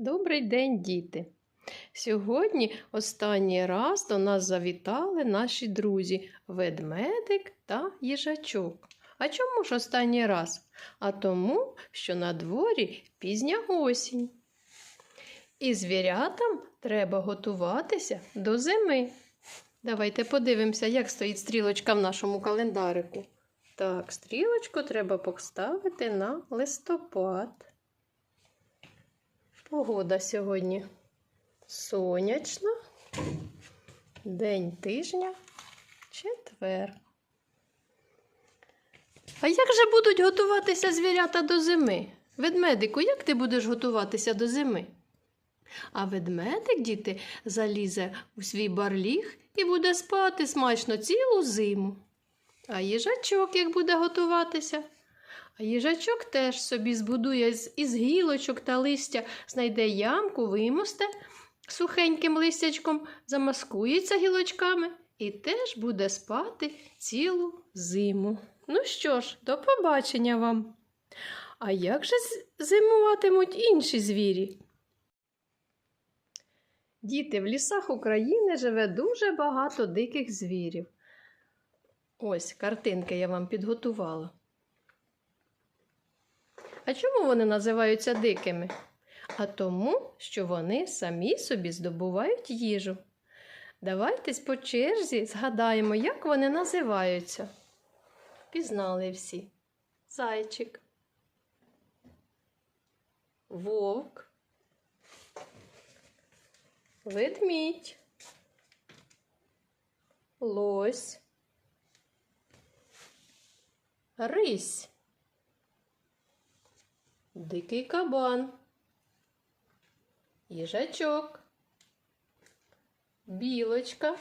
Добрий день, діти! Сьогодні останній раз до нас завітали наші друзі ведмедик та їжачок. А чому ж останній раз? А тому, що на дворі пізня осінь. І звірятам треба готуватися до зими. Давайте подивимося, як стоїть стрілочка в нашому календарику. Так, стрілочку треба поставити на листопад. Погода сьогодні сонячна, день тижня, четвер. А як же будуть готуватися звірята до зими? Ведмедику, як ти будеш готуватися до зими? А ведмедик, діти, залізе у свій барліг і буде спати смачно цілу зиму. А їжачок як буде готуватися? А їжачок теж собі збудує із гілочок та листя, знайде ямку, вимосте сухеньким листячком, замаскується гілочками і теж буде спати цілу зиму. Ну що ж, до побачення вам. А як же зимуватимуть інші звірі? Діти, в лісах України живе дуже багато диких звірів. Ось картинки я вам підготувала. А чому вони називаються дикими? А тому, що вони самі собі здобувають їжу. Давайте по черзі згадаємо, як вони називаються. Пізнали всі. Зайчик, вовк, ведмідь, лось, рись. Дикий кабан, їжачок, білочка,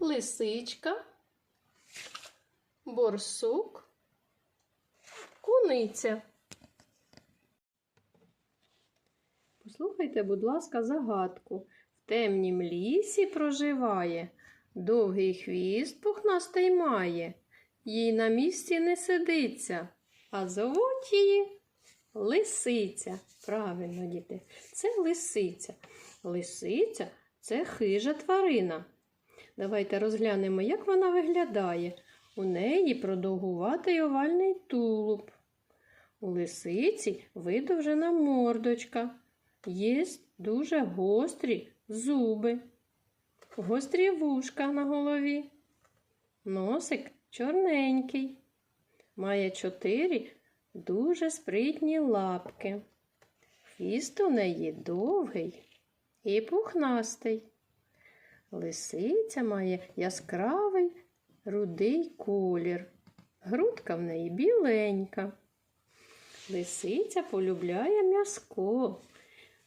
лисичка, борсук, куниця. Послухайте, будь ласка, загадку. В темнім лісі проживає, довгий хвіст пухнастий має, їй на місці не сидиться, а зовуть її лисиця. Правильно, діти, це лисиця. Лисиця це хижа тварина. Давайте розглянемо, як вона виглядає. У неї продовгуватий овальний тулуб. У лисиці видовжена мордочка. Є дуже гострі зуби, гострі вушка на голові. Носик чорненький. Має чотири дуже спритні лапки. Хвіст у неї довгий і пухнастий. Лисиця має яскравий рудий колір. Грудка в неї біленька. Лисиця полюбляє м'яско.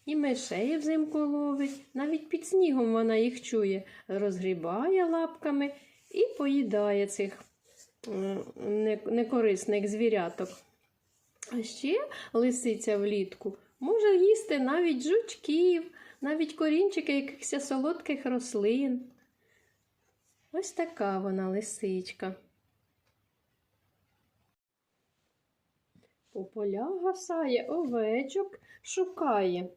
І мишей взимку ловить, навіть під снігом вона їх чує, розгрібає лапками і поїдає цих некорисних звіряток. А ще лисиця влітку може їсти навіть жучків, навіть корінчики якихось солодких рослин. Ось така вона лисичка. По полях гасає, овечок шукає.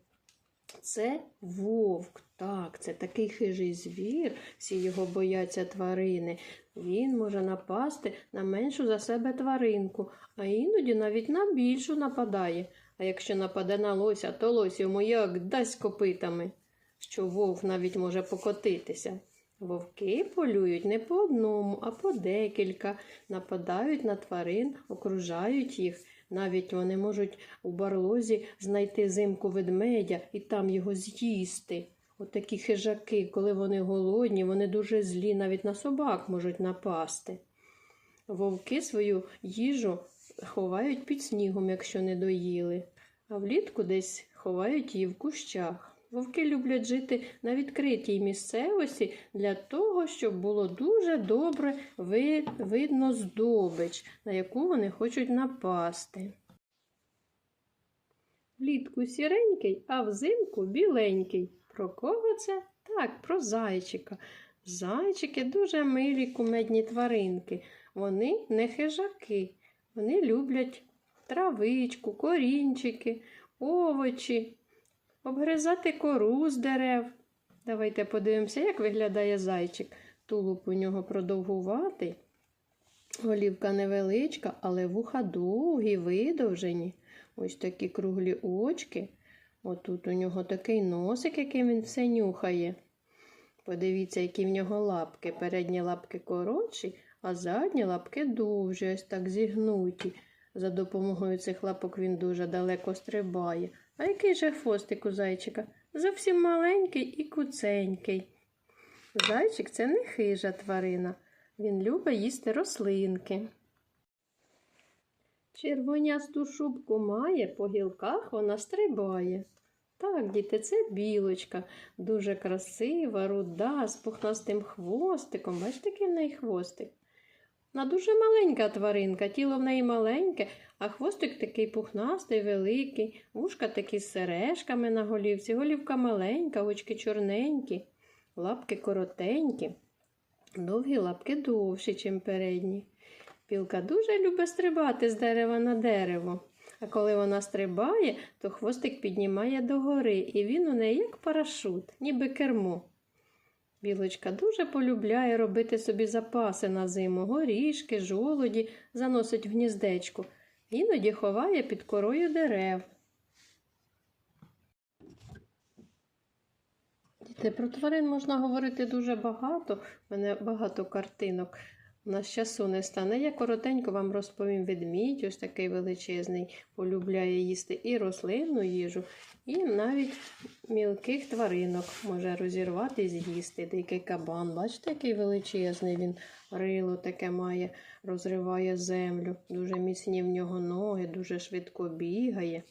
Це вовк. Так, це такий хижий звір, всі його бояться тварини. Він може напасти на меншу за себе тваринку, а іноді навіть на більшу нападає. А якщо нападе на лося, то лось йому як дасть копитами, що вовк навіть може покотитися. Вовки полюють не по одному, а по декілька, нападають на тварин, окружають їх. Навіть вони можуть у барлозі знайти зимку ведмедя і там його з'їсти. Отакі хижаки, коли вони голодні, вони дуже злі, навіть на собак можуть напасти. Вовки свою їжу ховають під снігом, якщо не доїли, а влітку десь ховають її в кущах. Вовки люблять жити на відкритій місцевості для того, щоб було дуже добре видно здобич, на яку вони хочуть напасти. Влітку сіренький, а взимку біленький. Про кого це? Так, про зайчика. Зайчики дуже милі кумедні тваринки. Вони не хижаки. Вони люблять травичку, корінчики. овочі, обгризати кору з дерев. Давайте подивимося, як виглядає зайчик. Тулуб у нього продовгуватий, голівка невеличка, але вуха довгі, видовжені. Ось такі круглі очки. Отут у нього такий носик, яким він все нюхає. Подивіться, які в нього лапки. Передні лапки коротші, а задні лапки довші, ось так зігнуті. За допомогою цих лапок він дуже далеко стрибає. А який же хвостик у зайчика? Зовсім маленький і куценький. Зайчик це не хижа тварина. Він любить їсти рослинки. Червонясту шубку має, по гілках вона стрибає. Так, діти, це білочка, дуже красива, руда, з пухнастим хвостиком. Бачите, який в неї хвостик? Вона дуже маленька тваринка, тіло в неї маленьке, а хвостик такий пухнастий, великий, вушка такі з сережками на голівці, голівка маленька, очки чорненькі, лапки коротенькі, довгі лапки довші, ніж передні. Білка дуже любить стрибати з дерева на дерево. А коли вона стрибає, то хвостик піднімає догори, і він у неї як парашут, ніби кермо. Білочка дуже полюбляє робити собі запаси на зиму, горішки, жолоді заносить в гніздечку, іноді ховає під корою дерев. Діти, про тварин можна говорити дуже багато. У мене багато картинок. У нас часу не стане. Я коротенько вам розповім ведмідь, ось такий величезний, полюбляє їсти і рослинну їжу, і навіть мілких тваринок може розірвати і з'їсти. Дикий кабан. Бачите, який величезний він рило таке має, розриває землю. Дуже міцні в нього ноги, дуже швидко бігає.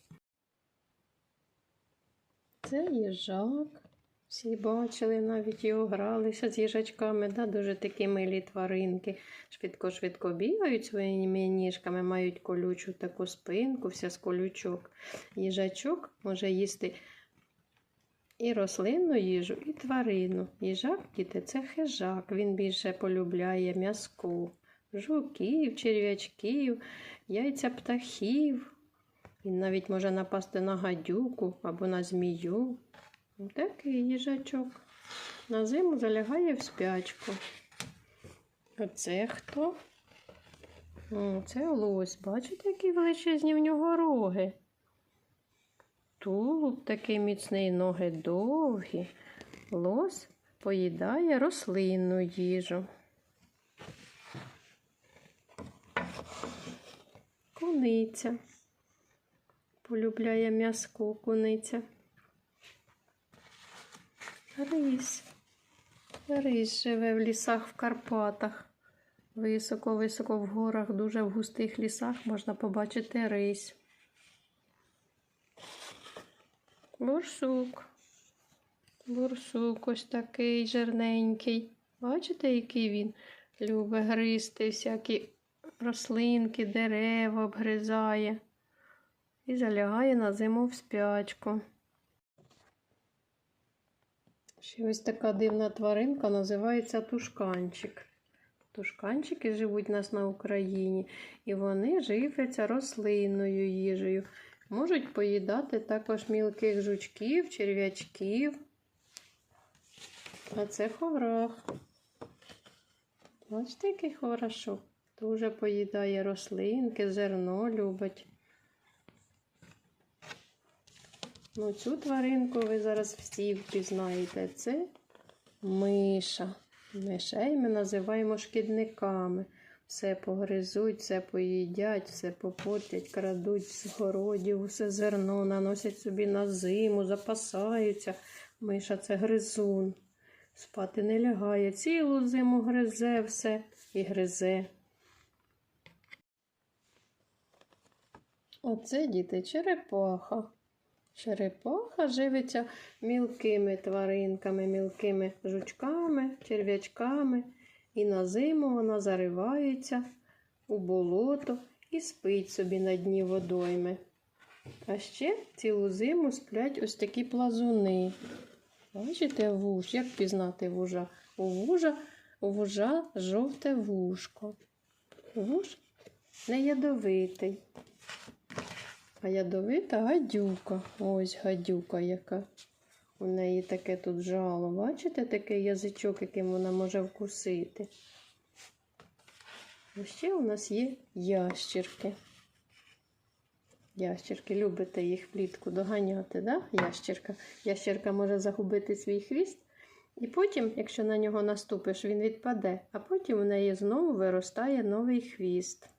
Це їжак. Всі бачили, навіть його гралися з їжачками, да? дуже такі милі тваринки. Швидко-швидко бігають своїми ніжками, мають колючу таку спинку, вся з колючок. Їжачок може їсти і рослинну їжу, і тварину. Їжак, діти, це хижак. Він більше полюбляє м'язку, жуків, черв'ячків, яйця птахів. Він навіть може напасти на гадюку або на змію. Такий їжачок. На зиму залягає в спячку. Оце хто? Це лось. Бачите, які величезні в нього роги. Тулуб такий міцний, ноги довгі. Лось поїдає рослинну їжу. Куниця. Полюбляє м'язку куниця. Рись. Рись живе в лісах в Карпатах. Високо-високо в горах, дуже в густих лісах можна побачити рись. Бурсук. Бурсук ось такий жирненький. Бачите, який він любить гризти всякі рослинки, дерева обгризає і залягає на зиму в спячку. Ще ось така дивна тваринка називається тушканчик. Тушканчики живуть у нас на Україні, і вони живляться рослинною їжею. Можуть поїдати також мілких жучків, черв'ячків. А це ховрах. Бачите, який хворашок? Дуже поїдає рослинки, зерно любить. Ну, цю тваринку ви зараз всі впізнаєте. Це миша. Мишей ми називаємо шкідниками. Все погризуть, все поїдять, все попортять, крадуть з городів, все зерно, наносять собі на зиму, запасаються. Миша це гризун. Спати не лягає, цілу зиму гризе все і гризе. Оце діти черепаха. Черепаха живиться мілкими тваринками, мілкими жучками, черв'ячками. І на зиму вона заривається у болото і спить собі на дні водойми. А ще цілу зиму сплять ось такі плазуни. Бачите вуж, як пізнати вужа? У вужа, у вужа жовте вушко. Вуж не ядовитий. А ядовита гадюка. Ось гадюка яка. У неї таке тут жало. Бачите, такий язичок, яким вона може вкусити. А ще у нас є ящірки. Ящірки, любите їх влітку доганяти, да? Ящірка. Ящірка може загубити свій хвіст, і потім, якщо на нього наступиш, він відпаде, а потім у неї знову виростає новий хвіст.